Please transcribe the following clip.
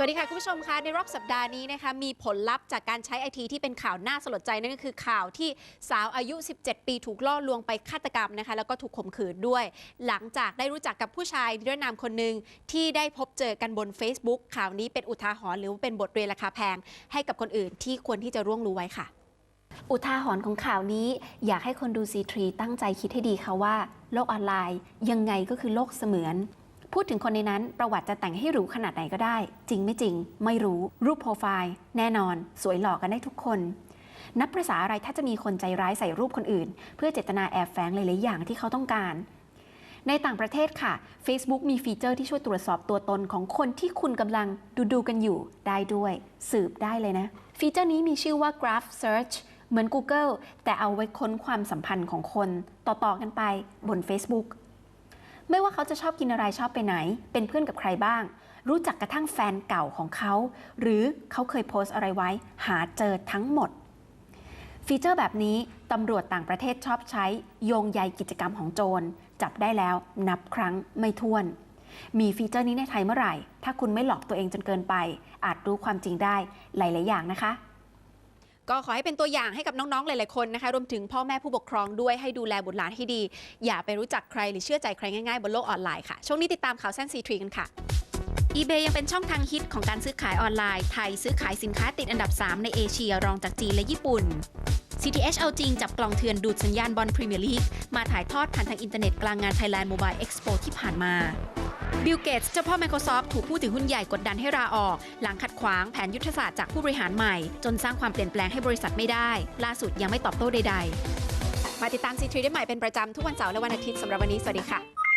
สวัสดีค่ะ คุณผู้ชมคะในรอบสัปดาห์นี้นะคะมีผลลัพธ์จากการใช้ไอทีที่เป็นข่าวน่าสลดใจนั่นก็คือข่าวที่สาวอายุ 17 ปีถูกล่อลวงไปฆาตกรรมนะคะแล้วก็ถูกข่มขืนด้วย หลังจากได้รู้จักกับผู้ชายนิรนามคนหนึ่งที่ได้พบเจอกันบน Facebook ข่าวนี้เป็นอุทาหรณ์หรือว่าเป็นบทเรียนราคาแพง ให้กับคนอื่นที่ควรที่จะร่วงรู้ไว้ค่ะ อุทาหรณ์ของข่าวนี้ อยากให้คนดูซีทรีตั้งใจคิดให้ดีค่ะว่าโลกออนไลน์ ยังไงก็คือโลกเสมือน พูดถึงคนในนั้นประวัติจะแต่งให้หรูขนาดไหนก็ได้ จริงไม่จริง ไม่รู้รูปโปรไฟล์ แน่นอน สวยหล่อกันได้ทุกคน นับประษาอะไรถ้าจะมีคนใจร้ายใส่รูปคนอื่น เพื่อเจตนาแอบแฝงหลายๆอย่างที่เขาต้องการในต่างประเทศค่ะ Facebook มีฟีเจอร์ที่ช่วยตรวจสอบตัวตนของคนที่คุณกำลังดูดูกันอยู่ได้ด้วย สืบได้เลยนะ ฟีเจอร์นี้มีชื่อว่า Graph Search เหมือน Google แต่เอาไว้ค้นความสัมพันธ์ของคน ต่อ ๆ กันไปบน Facebook ไม่ว่าเขาจะชอบกินอะไรชอบไปไหน เป็นเพื่อนกับใครบ้าง รู้จักกระทั่งแฟนเก่าของเขา หรือเขาเคยโพสต์อะไรไว้ หาเจอทั้งหมด ฟีเจอร์แบบนี้ตำรวจต่างประเทศชอบใช้ โยงใยกิจกรรมของโจร จับได้แล้วนับครั้งไม่ถ้วน มีฟีเจอร์นี้ในไทยเมื่อไหร่ ถ้าคุณไม่หลอกตัวเองจนเกินไป อาจรู้ความจริงได้หลาย ๆ อย่างนะคะ ก็ขอให้เป็นตัวอย่างให้กับน้องๆ หลายๆ คนนะคะ รวมถึงพ่อแม่ผู้ปกครองด้วยให้ดูแลบุตรหลานให้ดี อย่าไปรู้จักใครหรือเชื่อใจใครง่ายๆ บนโลกออนไลน์ค่ะ ช่วงนี้ติดตามข่าวแซนซีทรีกันค่ะ eBay ยังเป็นช่องทางฮิตของการซื้อขายออนไลน์ ไทยซื้อขายสินค้าติดอันดับ 3 ในเอเชียรองจากจีนและญี่ปุ่น CTH เอาจริงจับกล่องเถื่อนดูดสัญญาณบอลพรีเมียร์ลีกมาถ่ายทอดผ่านทางอินเทอร์เน็ตกลางงาน Thailand Mobile Expo ที่ผ่านมา บิลเกตส์เจ้าพ่อ Microsoft ถูกผู้ถือหุ้นใหญ่กดดันให้ลาออก หลังขัดขวางแผนยุทธศาสตร์จากผู้บริหารใหม่ จนสร้างความเปลี่ยนแปลงให้บริษัทไม่ได้ ล่าสุดยังไม่ตอบโต้ใดๆ มาติดตามซีทรีได้ใหม่เป็นประจำทุกวันเสาร์และวันอาทิตย์สำหรับวันนี้สวัสดีค่ะ